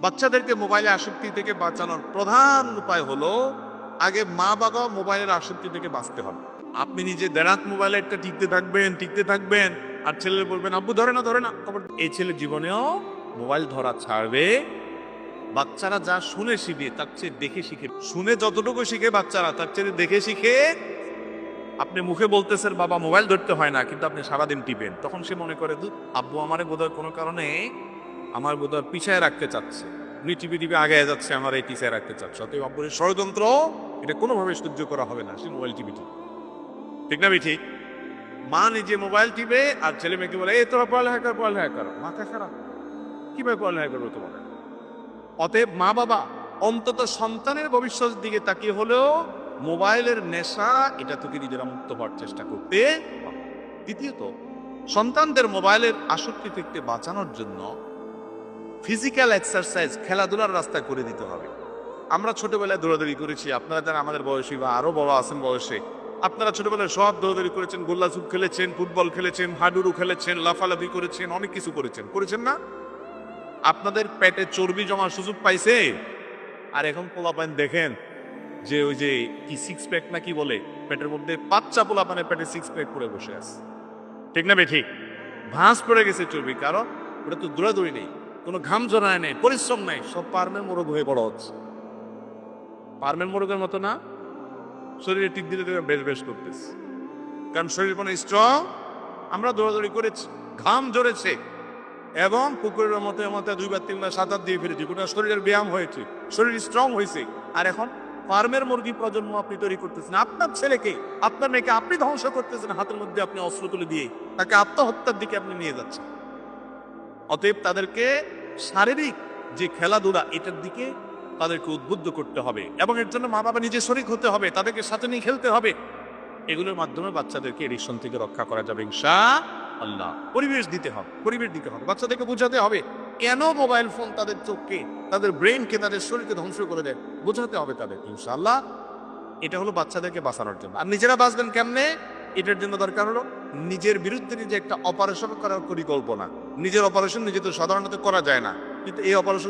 বাচ্চাদেরকে মোবাইলে আসক্তি থেকে বাঁচানোর প্রধান উপায় হলো আগে মা বাবা মোবাইলের আসক্তি থেকে বাঁচতে হবে। আপনি নিজে দেরাত মোবাইলে একটা টিকতে থাকবেন টিকতে থাকবেন আর ছেলে বলবেন আব্বু ধরে না ধরে না। এই ছেলে জীবনেও মোবাইল ধরা ছাড়বে। বাচ্চারা যা শুনে শিখে তার চেয়ে দেখে শিখে। শুনে যতটুকু শিখে বাচ্চারা তার চেয়ে দেখে শিখে আপনি মুখে বলতেছেন বাবা মোবাইল ধরতে হয় না কিন্তু আপনি সারাদিন টিপেন। তখন সে মনে করে "ধুর, আব্বু আমারে বোধহয় কোনো কারণে আমার বোধহয় পিছায় রাখতে চাচ্ছে। উনি টিপি আগে যাচ্ছে, আমার এই পিছায় রাখতে চাচ্ছে। অতএব এই ষড়যন্ত্র এটা কোনোভাবে সহ্য করা হবে না, সে মোবাইল টিপি ঠিক না, বেঠি? মা নিজে মোবাইল টিপে আর ছেলে মেয়েকে বলে, এ, তোরা পড়ালেখা কর, পড়ালেখা করো। মাথা খারাপ। কীভাবে পড়ালেখা করব তোমার অতএব মা বাবা, অন্তত সন্তানের ভবিষ্যৎ দিকে তাকিয়ে হলেও মোবাইলের নেশা এটা থেকে নিজেরা মুক্ত হওয়ার চেষ্টা করতে। দ্বিতীয়ত, সন্তানদের মোবাইলের আসক্তি থেকে বাঁচানোর জন্য ফিজিক্যাল এক্সারসাইজ খেলাধুলার রাস্তা করে দিতে হবে। আমরা ছোটবেলায় দৌড়াদৌড়ি করেছি, আপনারা যারা আমাদের বয়সী বা আরও বড় আছেন বয়সে। আপনারা ছোটবেলায় সব দৌড়াদৌড়ি করেছেন, গোল্লা চুপ খেলেছেন, ফুটবল খেলেছেন, হাডুডু খেলেছেন, লাফালাফি করেছেন, অনেক কিছু করেছেন। করেছেন না? আপনাদের পেটে চর্বি জমার সুযোগ পাইছে? আর এখন পোলাপান দেখেন যে ওই যে কি সিক্স প্যাক না কি বলে, পেটের মধ্যে বাচ্চা পোলাপানের পেটে সিক্স প্যাক করে বসে আছে। ঠিক না বে ঠিক? ভাঁজ পড়ে গেছে চর্বি, কারণ ওটা তো দৌড়াদৌড়ি নেই। কোনো ঘাম জড়ায় নেই, পরিশ্রম নেই, সব পারমের মোরগ হয়ে বড় হচ্ছে। পারমের মোরগের মতো না, শরীরে টিক দিলে বেশ বেশ করতেছে। কারণ শরীর কোনো স্ট্রং আমরা দৌড়াদৌড়ি করেছি, ঘাম জড়েছে এবং পুকুরের মতো মতো দুইবার, তিনবার সাঁতার দিয়ে ফিরেছি গোটা শরীরের ব্যায়াম হয়েছে, শরীর স্ট্রং হয়েছে। আর এখন ফার্মের মুরগি প্রজন্ম আপনি তৈরি করতেছেন, আপনার ছেলেকে, আপনার মেয়েকে আপনি ধ্বংস করতেছেন, হাতের মধ্যে আপনি অস্ত্র তুলে দিয়ে তাকে আত্মহত্যার দিকে আপনি নিয়ে যাচ্ছেন। অতএব তাদেরকে শারীরিক যে খেলাধুলা, এটার দিকে তাদেরকে উদ্বুদ্ধ করতে হবে এবং এর জন্য মা বাবা নিজে শরিক হতে হবে, তাদেরকে সাথে নিয়ে খেলতে হবে। এগুলোর মাধ্যমে বাচ্চাদেরকে এডিকশন থেকে রক্ষা করা যাবে ইনশা আল্লাহ পরিবেশ দিতে হবে, পরিবেশ দিতে হবে, বাচ্চাদেরকে বোঝাতে হবে কেন মোবাইল ফোন তাদের চোখকে, তাদের ব্রেনকে তাদের শরীরকে ধ্বংস করে দেয়, বোঝাতে হবে তাদের, ইনশাআল্লাহ। এটা হলো বাচ্চাদেরকে বাঁচানোর জন্য। আর নিজেরা বাঁচবেন কেমনে? এটার জন্য দরকার হলো নিজের বিরুদ্ধে নিজে একটা অপারেশন করার পরিকল্পনা। নিজের অপারেশন নিজে তো সাধারণত করা যায় না। কিন্তু এই অপারেশন